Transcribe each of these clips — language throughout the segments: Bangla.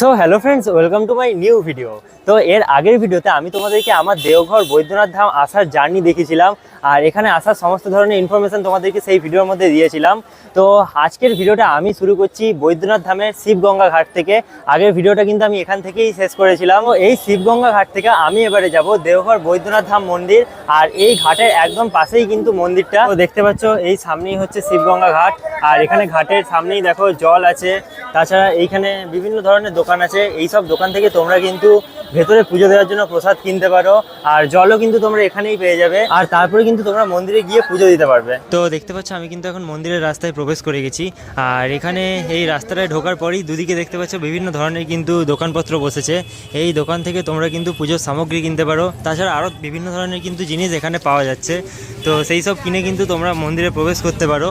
So hello friends welcome to my new video তো এর আগের ভিডিওতে আমি তোমাদেরকে আমার দেওঘর বৈদ্যনাথ ধাম আসার জার্নি দেখেছিলাম আর এখানে আসার সমস্ত ধরনের ইনফরমেশন তোমাদেরকে সেই ভিডিওর মধ্যে দিয়েছিলাম। তো আজকের ভিডিওটা আমি শুরু করছি বৈদ্যনাথ ধামের শিবগঙ্গা ঘাট থেকে। আগের ভিডিওটা কিন্তু আমি এখান থেকেই শেষ করেছিলাম। তো এই শিবগঙ্গা ঘাট থেকে আমি এবারে যাব দেওঘর বৈদ্যনাথ ধাম মন্দির, আর এই ঘাটের একদম পাশেই কিন্তু মন্দিরটা। তো দেখতে পাচ্ছ, এই সামনেই হচ্ছে শিবগঙ্গা ঘাট, আর এখানে ঘাটের সামনেই দেখো জল আছে। তাছাড়া এইখানে বিভিন্ন ধরনের দোকান আছে। এই সব দোকান থেকে তোমরা কিন্তু ভেতরে পুজো দেওয়ার জন্য প্রসাদ কিনতে পারো, আর জলও কিন্তু তোমরা এখানেই পেয়ে যাবে, আর তারপরে কিন্তু তোমরা মন্দিরে গিয়ে পুজো দিতে পারবে। তো দেখতে পাচ্ছ, আমি কিন্তু এখন মন্দিরের রাস্তায় প্রবেশ করে গেছি, আর এখানে এই রাস্তাটায় ঢোকার পরেই দুদিকে দেখতে পাচ্ছ, বিভিন্ন ধরনের কিন্তু দোকানপত্র বসেছে। এই দোকান থেকে তোমরা কিন্তু পুজোর সামগ্রী কিনতে পারো, তাছাড়া আরও বিভিন্ন ধরনের কিন্তু জিনিস এখানে পাওয়া যাচ্ছে। তো সেই সব কিনে কিন্তু তোমরা মন্দিরে প্রবেশ করতে পারো।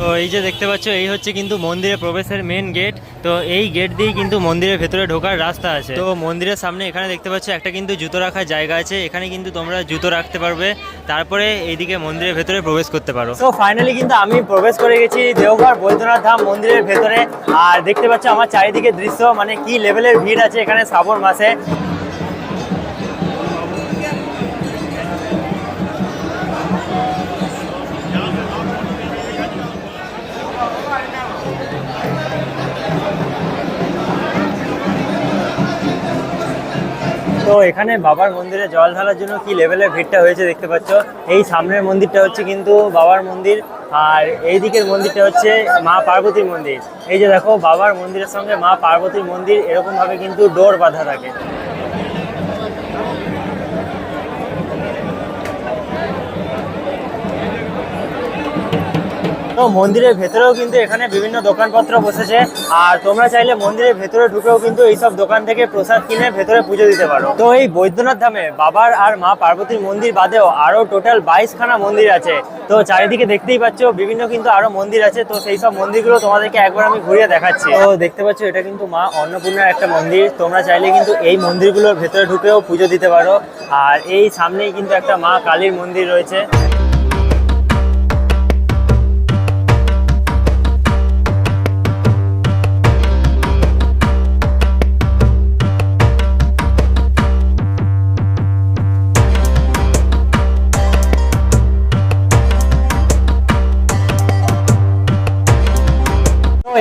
তো এই যে দেখতে পাচ্ছ, এই হচ্ছে কিন্তু মন্দিরে প্রবেশের মেন গেট তো এই গেট দিয়ে কিন্তু মন্দিরের ভেতরে ঢোকার রাস্তা আছে। তো মন্দিরের সামনে এখানে দেখতে পাচ্ছ, একটা কিন্তু জুতো রাখার জায়গা আছে। এখানে কিন্তু তোমরা জুতো রাখতে পারবে। তারপরে এইদিকে মন্দিরের ভেতরে প্রবেশ করতে পারো। তো ফাইনালি কিন্তু আমি প্রবেশ করে গেছি দেওঘর, বৈদ্যনাথ ধাম মন্দিরের ভেতরে। আর দেখতে পাচ্ছ, আমার চারিদিকে দৃশ্য মানে কি লেভেলের ভিড় আছে এখানে শ্রাবণ মাসে। তো এখানে বাবার মন্দিরে জল ঢালার জন্য কি লেভেলের ভিড়টা হয়েছে দেখতে পাচ্ছ? এই সামনের মন্দিরটা হচ্ছে কিন্তু বাবার মন্দির, আর এই দিকের মন্দিরটা হচ্ছে মা পার্বতীর মন্দির। এই যে দেখো, বাবার মন্দিরের সঙ্গে মা পার্বতীর মন্দির এরকমভাবে কিন্তু ডোর বাঁধা থাকে। তো মন্দিরের ভেতরেও কিন্তু এখানে বিভিন্ন দোকানপত্র বসেছে। আর তোমরা চাইলে মন্দিরের ভেতরে ঢুকেও কিন্তু এইসব দোকান থেকে প্রসাদ কিনে ভেতরে পুজো দিতে পারো। তো এই বৈদ্যনাথ ধামে বাবার আর মা পার্বতীর মন্দির বাদেও আরও টোটাল বাইশ খানা মন্দির আছে। তো চারিদিকে দেখতেই পাচ্ছ, বিভিন্ন কিন্তু আরও মন্দির আছে। তো সেই সব মন্দিরগুলো তোমাদেরকে একবার আমি ঘুরিয়ে দেখাচ্ছি। তো দেখতে পাচ্ছ, এটা কিন্তু মা অন্নপূর্ণার একটা মন্দির। তোমরা চাইলে কিন্তু এই মন্দিরগুলোর ভেতরে ঢুকেও পুজো দিতে পারো। আর এই সামনেই কিন্তু একটা মা কালীর মন্দির রয়েছে।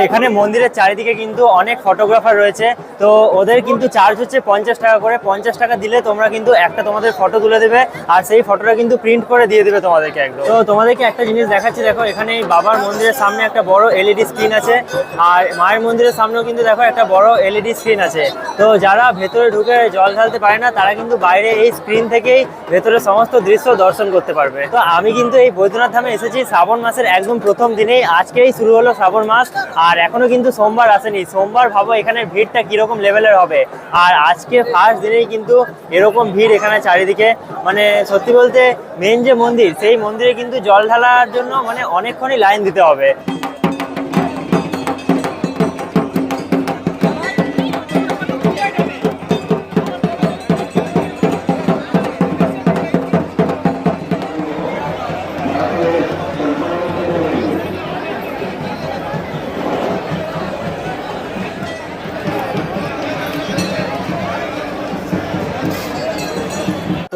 এখানে মন্দিরের চারিদিকে কিন্তু অনেক ফটোগ্রাফার রয়েছে। তো ওদের কিন্তু চার্জ হচ্ছে পঞ্চাশ টাকা করে। পঞ্চাশ টাকা দিলে তোমরা কিন্তু একটা তোমাদের ফটো তুলে দেবে আর সেই ফটোটা কিন্তু প্রিন্ট করে দিয়ে দেবে তোমাদেরকে একদম। তো তোমাদেরকে একটা জিনিস দেখাচ্ছি, দেখো, এখানে বাবার মন্দিরের সামনে একটা বড় এলইডি স্ক্রিন আছে আর মায়ের মন্দিরের সামনেও কিন্তু দেখো একটা বড় এলইডি স্ক্রিন আছে। তো যারা ভেতরে ঢুকে জল ঢালতে পারে না, তারা কিন্তু বাইরে এই স্ক্রিন থেকেই ভেতরে সমস্ত দৃশ্য দর্শন করতে পারবে। তো আমি কিন্তু এই বৈদ্যনাথ ধামে এসেছি, শ্রাবণ মাসের একদম প্রথম দিনেই। আজকেই শুরু হলো শ্রাবণ মাস আর এখনও কিন্তু সোমবার আসেনি। সোমবার ভাবো এখানে ভিড়টা কীরকম লেভেলের হবে। আর আজকে ফার্স্ট দিনেই কিন্তু এরকম ভিড় এখানে চারিদিকে। মানে সত্যি বলতে মেন যে মন্দির, সেই মন্দিরে কিন্তু জল ঢালার জন্য মানে অনেকক্ষণই লাইন দিতে হবে।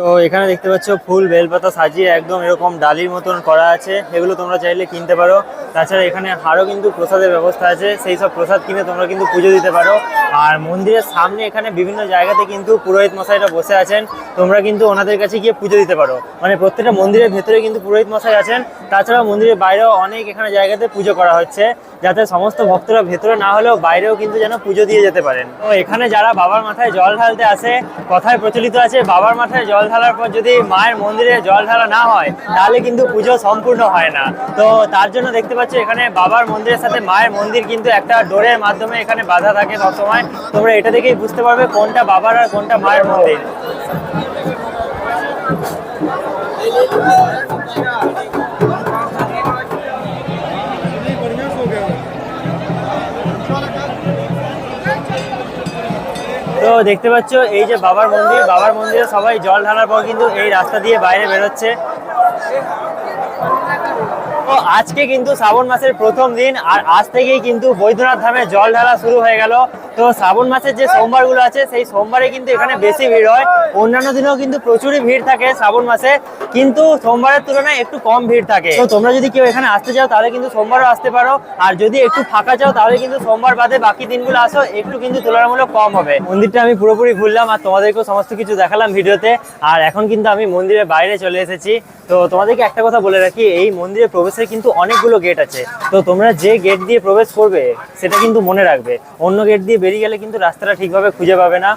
তো এখানে দেখতে পাচ্ছ ফুল বেলপাতা সাজিয়ে একদম এরকম ডালির মতন করা আছে। এগুলো তোমরা চাইলে কিনতে পারো। তাছাড়া এখানে আরও কিন্তু প্রসাদের ব্যবস্থা আছে। সেই সব প্রসাদ কিনে তোমরা কিন্তু পুজো দিতে পারো। আর মন্দিরের সামনে এখানে বিভিন্ন জায়গাতে কিন্তু পুরোহিত মশাইরা বসে আছেন। তোমরা কিন্তু ওনাদের কাছে গিয়ে পুজো দিতে পারো। মানে প্রত্যেকটা মন্দিরের ভেতরে কিন্তু পুরোহিত মশাই আছেন। তাছাড়া মন্দিরের বাইরেও অনেক এখানে জায়গাতে পুজো করা হচ্ছে, যাতে সমস্ত ভক্তরা ভেতরে না হলেও বাইরেও কিন্তু যেন পুজো দিয়ে যেতে পারেন। তো এখানে যারা বাবার মাথায় জল ঢালতে আসে, কথায় প্রচলিত আছে, বাবার মাথায় জল ঢালার পর যদি মায়ের মন্দিরে জল ঢালা না হয়, তাহলে কিন্তু পুজো সম্পূর্ণ হয় না। তো তার জন্য দেখতে পাচ্ছি, এখানে বাবার মন্দিরের সাথে মায়ের মন্দির কিন্তু একটা ডোরের মাধ্যমে এখানে বাধা থাকে সবসময়। তোমরা এটা দেখেই বুঝতে পারবে কোনটা বাবার আর কোনটা মায়ের মন্দির। তো দেখতে পাচ্ছ, এই যে বাবার মন্দির, বাবার মন্দিরে সবাই জল ঢালার পর কিন্তু এই রাস্তা দিয়ে বাইরে বেরোচ্ছে। তো আজকে কিন্তু শ্রাবণ মাসের প্রথম দিন আর আজ থেকেই কিন্তু বৈদ্যনাথ ধামে জল ঢালা শুরু হয়ে গেল। তো শ্রাবণ মাসের যে সোমবারগুলো আছে, সেই সোমবারে কিন্তু এখানে বেশি ভিড় হয়। অন্যান্য দিনেও কিন্তু প্রচুরই ভিড় থাকে শ্রাবণ মাসে, কিন্তু সোমবারের তুলনায় একটু কম ভিড় থাকে। তো তোমরা যদি কেউ এখানে আসতে চাও, তাহলে কিন্তু সোমবারও আসতে পারো। আর যদি একটু ফাঁকা চাও, তাহলে কিন্তু সোমবার বাদে বাকি দিনগুলো আসো, একটু কিন্তু তুলনামূলক কম হবে। মন্দিরটা আমি পুরোপুরি ঘুরলাম আর তোমাদেরকেও সমস্ত কিছু দেখালাম ভিডিওতে। আর এখন কিন্তু আমি মন্দিরের বাইরে চলে এসেছি। তো তোমাদেরকে একটা কথা বলে রাখি, এই মন্দিরে প্রবেশের কিন্তু অনেকগুলো গেট আছে। তো তোমরা যে গেট দিয়ে প্রবেশ করবে, সেটা কিন্তু মনে রাখবে। অন্য গেট দিয়ে বেরিয়ে গেলে কিন্তু রাস্তাটা ঠিকভাবে খুঁজে পাবে না।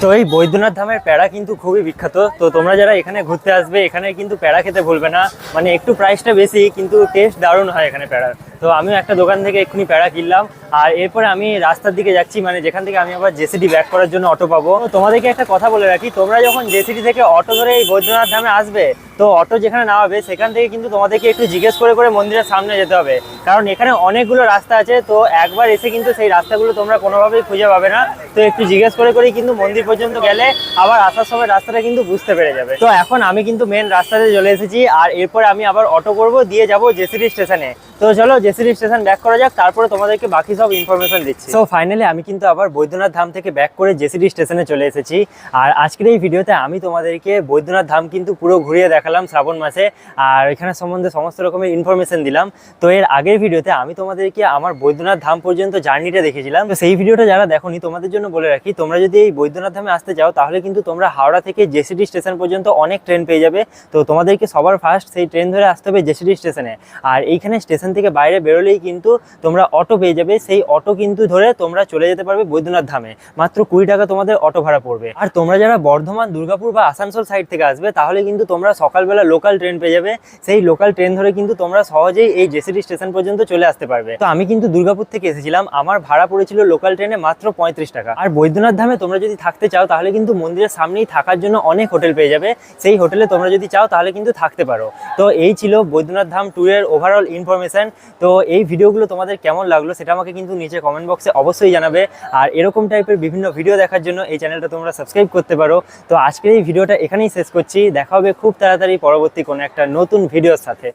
তো এই বৈদ্যনাথ ধামের প্যাড়া কিন্তু খুবই বিখ্যাত। তো তোমরা যারা এখানে ঘুরতে আসবে, এখানে কিন্তু প্যাড়া খেতে ভুলবে না। মানে একটু প্রাইসটা বেশি, কিন্তু টেস্ট দারুণ হয় এখানে প্যাড়ার তো আমিও একটা দোকান থেকে এক্ষুনি প্যাড়া কিনলাম। আর এরপরে আমি রাস্তার দিকে যাচ্ছি মানে যেখান থেকে আমি আবার জেসিডি ব্যাক করার জন্য অটো পাবো। তোমাদেরকে একটা কথা বলে রাখি, তোমরা যখন জেসিডি থেকে অটো ধরে এই বৈদ্যনাথ ধামে আসবে, তো অটো যেখানে নামাবে, সেখান থেকে কিন্তু তোমাদেরকে একটু জিজ্ঞেস করে করে মন্দিরের সামনে যেতে হবে। কারণ এখানে অনেকগুলো রাস্তা আছে, তো একবার এসে কিন্তু সেই রাস্তাগুলো তোমরা কোনোভাবেই খুঁজে পাবে না। তো একটু জিজ্ঞেস করে করেই কিন্তু মন্দির পর্যন্ত গেলে আবার আসার সময় রাস্তাটা কিন্তু বুঝতে পেরে যাবে। তো এখন আমি কিন্তু মেন রাস্তাতে চলে এসেছি, আর এরপর আমি আবার অটো করব, দিয়ে যাব জেসিডি স্টেশনে তো চলো জেসিডি স্টেশন ব্যাক করা যাক, তারপরে তোমাদেরকে বাকি সব ইনফরমেশন দিচ্ছি। তো ফাইনালি আমি কিন্তু আবার বৈদ্যনাথ ধাম থেকে ব্যাক করে জেসিডি স্টেশনে চলে এসেছি। আর আজকের এই ভিডিওতে আমি তোমাদেরকে বৈদ্যনাথ ধাম কিন্তু পুরো ঘুরিয়ে দেখালাম শ্রাবণ মাসে। আর এখানে সম্বন্ধে সমস্ত রকমের ইনফরমেশন দিলাম। তো এর আগের ভিডিওতে আমি তোমাদেরকে আমার বৈদ্যনাথ ধাম পর্যন্ত জার্নিটা দেখেছিলাম। তো সেই ভিডিওটা যারা দেখোনি, তোমাদের জন্য বলে রাখি, তোমরা যদি এই বৈদ্যনাথ ধামে আসতে চাও, তাহলে কিন্তু তোমরা হাওড়া থেকে জেসিডি স্টেশন পর্যন্ত অনেক ট্রেন পেয়ে যাবে। তো তোমাদেরকে সবার ফার্স্ট সেই ট্রেন ধরে আসতে হবে জেসিডি স্টেশনে আর এইখানে স্টেশন থেকে বাইরে বেরোলেই কিন্তু তোমরা অটো পেয়ে যাবে। সেই অটো কিন্তু ধরে তোমরা চলে যেতে পারবে বৈদ্যনাথ ধামে। মাত্র কুড়ি টাকা তোমাদের অটো ভাড়া পড়বে। আর তোমরা যারা বর্ধমান, দুর্গাপুর বা আসানসোল সাইড থেকে আসবে, তাহলে কিন্তু তোমরা সকালবেলা লোকাল ট্রেন পেয়ে যাবে। সেই লোকাল ট্রেন ধরে কিন্তু তোমরা সহজেই এই জেসিডি স্টেশন পর্যন্ত চলে আসতে পারবে। তো আমি কিন্তু দুর্গাপুর থেকে এসেছিলাম। আমার ভাড়া পড়েছিল লোকাল ট্রেনে মাত্র পঁয়ত্রিশ টাকা। আর বৈদ্যনাথ ধামে তোমরা যদি থাকতে চাও, তাহলে কিন্তু মন্দিরের সামনেই থাকার জন্য অনেক হোটেল পেয়ে যাবে। সেই হোটেলে তোমরা যদি চাও, তাহলে কিন্তু থাকতে পারো। তো এই ছিল বৈদ্যনাথ ধাম ট্যুরের ওভারঅল ইনফরমেশন তো এই ভিডিওগুলো তোমাদের কেমন লাগল সেটা আমাকে কিন্তু নিচে কমেন্ট বক্সে অবশ্যই জানাবে। আর এরকম টাইপের বিভিন্ন ভিডিও দেখার জন্য এই চ্যানেলটা তোমরা সাবস্ক্রাইব করতে পারো। তো আজকের এই ভিডিওটা এখানেই শেষ করছি। দেখা হবে খুব তাড়াতাড়ি পরবর্তী কোনো একটা নতুন ভিডিওর সাথে।